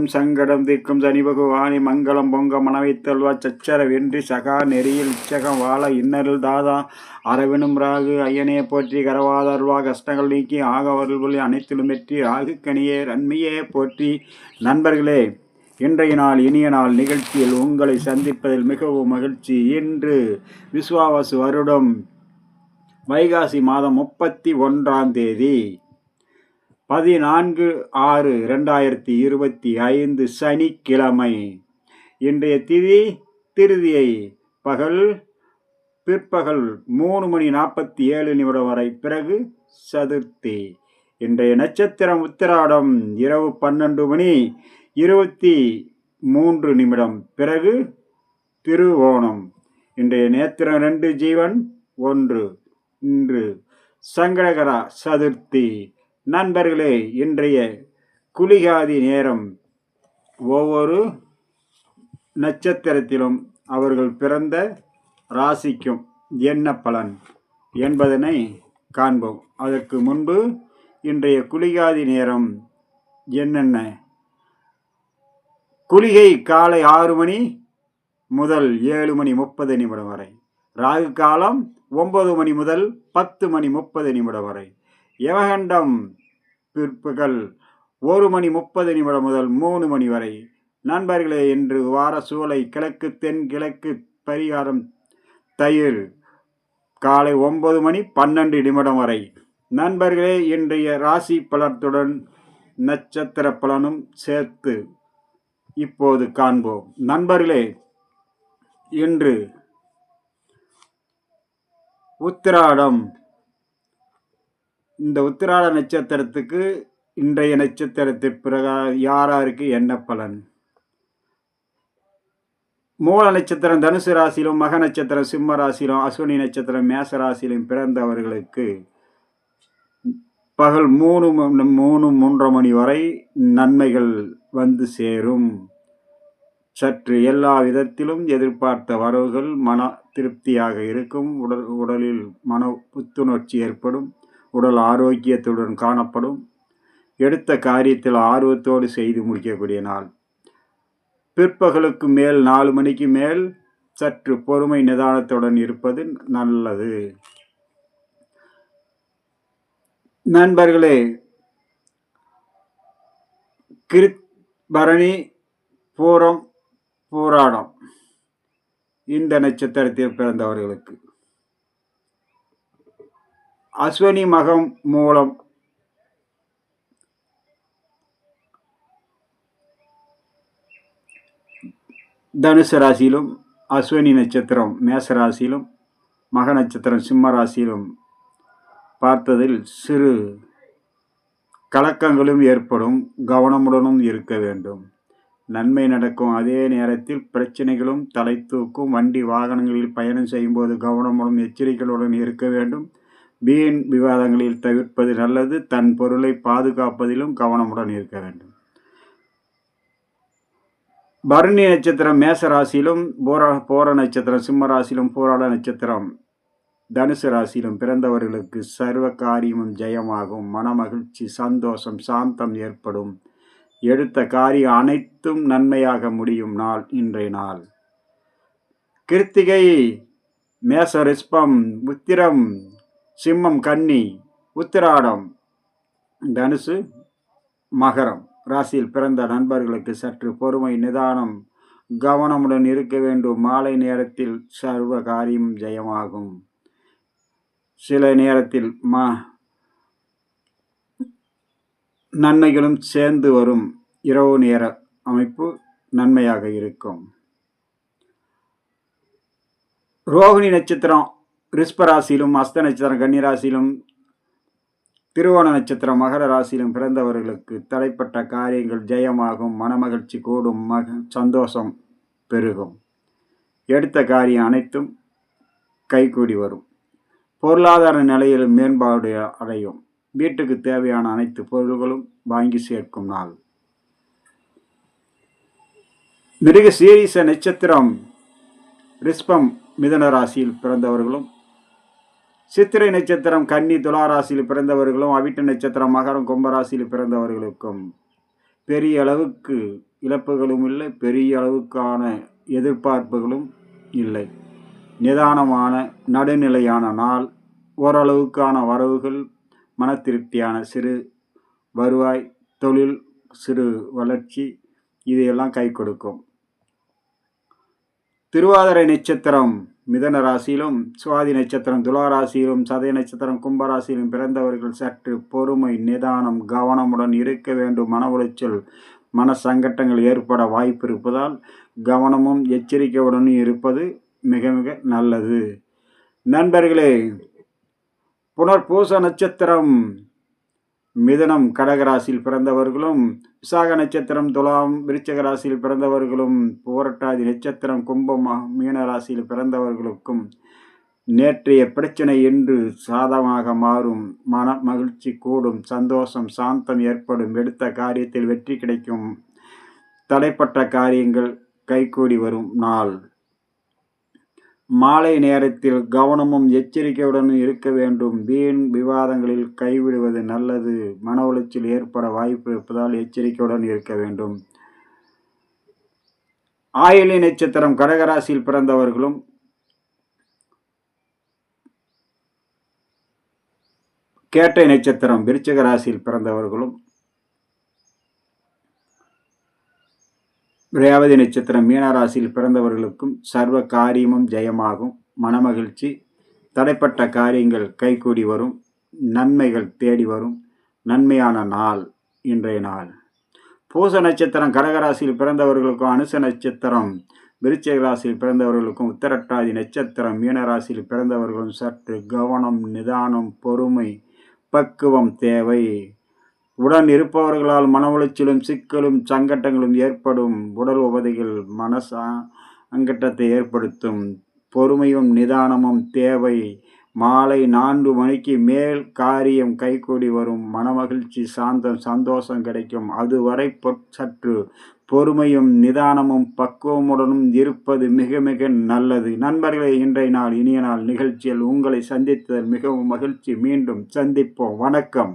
போக்கும் சங்கடம் தீர்க்கும் சனி பகவானி மங்களம் பொங்க மனவைத்தல்வா சச்சர வென்றி சகா நெறியில் இச்சகம் வாழ இன்னரில் தாதா அரவினும் ராகு ஐயனே போற்றி கரவாதர்வா கஷ்டங்கள் நீக்கி ஆகவர்கள் அனைத்திலும் வெற்றி ராகு கனியே ரன்மையே போற்றி. நண்பர்களே இன்றைய நாள் இனிய நாள் நிகழ்ச்சியில் உங்களை சந்திப்பதில் மிகவும் மகிழ்ச்சி. இன்று விஸ்வாவாசு வருடம் வைகாசி மாதம் முப்பத்தி ஒன்றாம் தேதி. பதினான்கு ஆறு ரெண்டாயிரத்தி இருபத்தி ஐந்து சனிக்கிழமை. இன்றைய திதி திருதியை பகல் பிற்பகல் மூணு மணி நாற்பத்தி ஏழு நிமிடம் வரை பிறகு சதுர்த்தி. இன்றைய நட்சத்திரம் உத்திராடம் இரவு பன்னெண்டு மணி இருபத்தி மூன்று நிமிடம் பிறகு திருவோணம். இன்றைய நேத்திரம் ரெண்டு ஜீவன் ஒன்று. இன்று சங்கடகரா சதுர்த்தி. நண்பர்களே இன்றைய குளிகாதி நேரம் ஒவ்வொரு நட்சத்திரத்திலும் அவர்கள் பிறந்த ராசிக்கும் என்ன பலன் என்பதனை காண்போம். அதற்கு முன்பு இன்றைய குளிகாதி நேரம் என்னென்ன? குளிகை காலை ஆறு மணி முதல் ஏழு மணி முப்பது நிமிடம் வரை. ராகு காலம் ஒன்பது மணி முதல் பத்து மணி முப்பது நிமிடம் வரை. யவகண்டம் பிற்பகல் ஒரு மணி முப்பது நிமிடம் முதல் மூணு மணி வரை. நண்பர்களே இன்று வார சூளை கிழக்கு தென் கிழக்கு பரிகாரம் தயிர் காலை ஒன்பது மணி பன்னெண்டு நிமிடம் வரை. நண்பர்களே இன்றைய ராசி பலத்துடன் நட்சத்திர பலனும் சேர்த்து இப்போது காண்போம். நண்பர்களே இன்று உத்திராடம் இந்த உத்திராட நட்சத்திரத்துக்கு இன்றைய நட்சத்திரத்தை பிரகா யாராருக்கு என்ன பலன்? மூல நட்சத்திரம் தனுசு ராசியிலும் மக நட்சத்திரம் சிம்ம ராசியிலும் அஸ்வினி நட்சத்திரம் மேச ராசியிலும் பிறந்தவர்களுக்கு பகல் மூணு மூணு மூன்றரை மணி வரை நன்மைகள் வந்து சேரும். சற்று எல்லா விதத்திலும் எதிர்பார்த்த வரவுகள் மன திருப்தியாக இருக்கும். உடல் உடலில் மன புத்துணர்ச்சி ஏற்படும். உடல் ஆரோக்கியத்துடன் காணப்படும். எடுத்த காரியத்தில் ஆர்வத்தோடு செய்து முடிக்கக்கூடிய நாள். பிற்பகலுக்கு மேல் நாலு மணிக்கு மேல் சற்று பொறுமை நிதானத்துடன் இருப்பது நல்லது. நண்பர்களே கிருத் பரணி பூரம் பூராடம். இந்த நட்சத்திரத்தில் பிறந்தவர்களுக்கு அஸ்வினி மகம் மூலம் தனுசு ராசியிலும் அஸ்வினி நட்சத்திரம் மேச ராசியிலும் மக நட்சத்திரம் சிம்ம ராசியிலும் பார்த்ததில் சிறு கலக்கங்களும் ஏற்படும் கவனமுடனும் இருக்க வேண்டும். நன்மை நடக்கும். அதே நேரத்தில் பிரச்சனைகளும் தலை தூக்கும் வண்டி வாகனங்களில் பயணம் செய்யும்போது கவனமுடன் எச்சரிக்கையுடன் இருக்க வேண்டும். வீண் விவாதங்களில் தவிர்ப்பது நல்லது தன் பொருளை பாதுகாப்பதிலும் கவனமுடன் இருக்க வேண்டும். பரணி நட்சத்திரம் மேச ராசியிலும் போர போர நட்சத்திரம் சிம்ம ராசியிலும் போராட நட்சத்திரம் தனுசு ராசியிலும் பிறந்தவர்களுக்கு சர்வ காரியமும் ஜெயமாகும். மனமகிழ்ச்சி சந்தோஷம் சாந்தம் ஏற்படும். எடுத்த காரியம் அனைத்தும் நன்மையாக முடியும் நாள் இன்றைய நாள். கிருத்திகை மேச ரிஷ்பம் உத்திரம் சிம்மம் கன்னி உத்திராடம் தனுசு மகரம். ராசியில் பிறந்த நண்பர்களுக்கு சற்று பொறுமை நிதானம் கவனமுடன் இருக்க வேண்டும். மாலை நேரத்தில் சர்வ காரியம் ஜெயமாகும். சில நேரத்தில் மா நன்மைகளும் சேர்ந்து வரும். இரவு நேர அமைப்பு நன்மையாக இருக்கும். ரோகிணி நட்சத்திரம் ரிஷ்பராசியிலும் அஸ்த நட்சத்திரம் கன்னிராசியிலும் திருவோண நட்சத்திரம் மகர ராசியிலும் பிறந்தவர்களுக்கு தடைப்பட்ட காரியங்கள் ஜெயமாகும் மனமகிழ்ச்சி கூடும் மக சந்தோஷம் பெருகும். எடுத்த காரியம் அனைத்தும் கைகூடி வரும். பொருளாதார நிலையில் மேம்பாடு அடையும். வீட்டுக்கு தேவையான அனைத்து பொருள்களும் வாங்கி சேர்க்கும் நாள். மிருக சீரிச நட்சத்திரம் ரிஷ்பம் மிதன ராசியில் பிறந்தவர்களும் சித்திரை நட்சத்திரம் கன்னி துலா ராசியில் பிறந்தவர்களும் அவிட்ட நட்சத்திரம் மகரம் கும்பராசியில் பிறந்தவர்களுக்கும் பெரிய அளவுக்கு இழப்புகளும் இல்லை பெரிய அளவுக்கான எதிர்பார்ப்புகளும் இல்லை. நிதானமான நடுநிலையான நாள் ஓரளவுக்கான வரவுகள் மன திருப்தியான சிறு வருவாய் தொழில் சிறு வளர்ச்சி இதையெல்லாம் கை கொடுக்கும். திருவாதிரை நட்சத்திரம் மிதன ராசியிலும் சுவாதி நட்சத்திரம் துலா ராசியிலும் சதய நட்சத்திரம் கும்பராசியிலும் பிறந்தவர்கள் சற்று பொறுமை நிதானம் கவனமுடன் இருக்க வேண்டும். மன உளைச்சல் மன சங்கட்டங்கள் ஏற்பட வாய்ப்பு இருப்பதால் கவனமும் எச்சரிக்கையுடனும் இருப்பது மிக மிக நல்லது. நண்பர்களே புனர்பூச நட்சத்திரம் மிதனம் கடகராசியில் பிறந்தவர்களும் விசாக நட்சத்திரம் துலாம் விருச்சக ராசியில் பிறந்தவர்களும் போரட்டாதி நட்சத்திரம் கும்பம் மீன ராசியில் பிறந்தவர்களுக்கும் நேற்றைய பிரச்சனை என்று சாதமாக மாறும். மன மகிழ்ச்சி கூடும் சந்தோஷம் சாந்தம் ஏற்படும். எடுத்த காரியத்தில் வெற்றி கிடைக்கும். தடைப்பட்ட காரியங்கள் கைகூடி வரும் நாள். மாலை நேரத்தில் கவனமும் எச்சரிக்கையுடன் இருக்க வேண்டும். வீண் விவாதங்களில் கைவிடுவது நல்லது. மன உளைச்சல் ஏற்பட வாய்ப்பு இருப்பதால் எச்சரிக்கையுடன் இருக்க வேண்டும். ஆயிலி நட்சத்திரம் கடகராசியில் பிறந்தவர்களும் கேட்டை நட்சத்திரம் விருச்சிக ராசியில் பிறந்தவர்களும் ரேவதி நட்சத்திரம் மீனராசியில் பிறந்தவர்களுக்கும் சர்வ காரியமும் ஜெயமாகும். மனமகிழ்ச்சி. தடைப்பட்ட காரியங்கள் கைகூடி வரும். நன்மைகள் தேடி வரும். நன்மையான நாள் இன்றைய நாள். பூச நட்சத்திரம் கடகராசியில் பிறந்தவர்களுக்கும் அனுச நட்சத்திரம் விருச்சிக ராசியில் பிறந்தவர்களுக்கும் உத்தரட்டாதி நட்சத்திரம் மீனராசியில் பிறந்தவர்களும் சற்று கவனம் நிதானம் பொறுமை பக்குவம் தேவை. உடன் இருப்பவர்களால் மன உளைச்சலும் சிக்கலும் சங்கட்டங்களும் ஏற்படும். உடல் உபதைகள் மன சங்கட்டத்தை ஏற்படுத்தும். பொறுமையும் நிதானமும் தேவை. மாலை நான்கு மணிக்கு மேல் காரியம் கைகூடி வரும். மனமகிழ்ச்சி சாந்தம் சந்தோஷம் கிடைக்கும். அதுவரை சற்று பொறுமையும் நிதானமும் பக்குவமுடனும் இருப்பது மிக மிக நல்லது. நண்பர்களே இன்றைய நாள் இனிய நாள் நிகழ்ச்சியில் உங்களை சந்தித்ததில் மிகவும் மகிழ்ச்சி. மீண்டும் சந்திப்போம். வணக்கம்.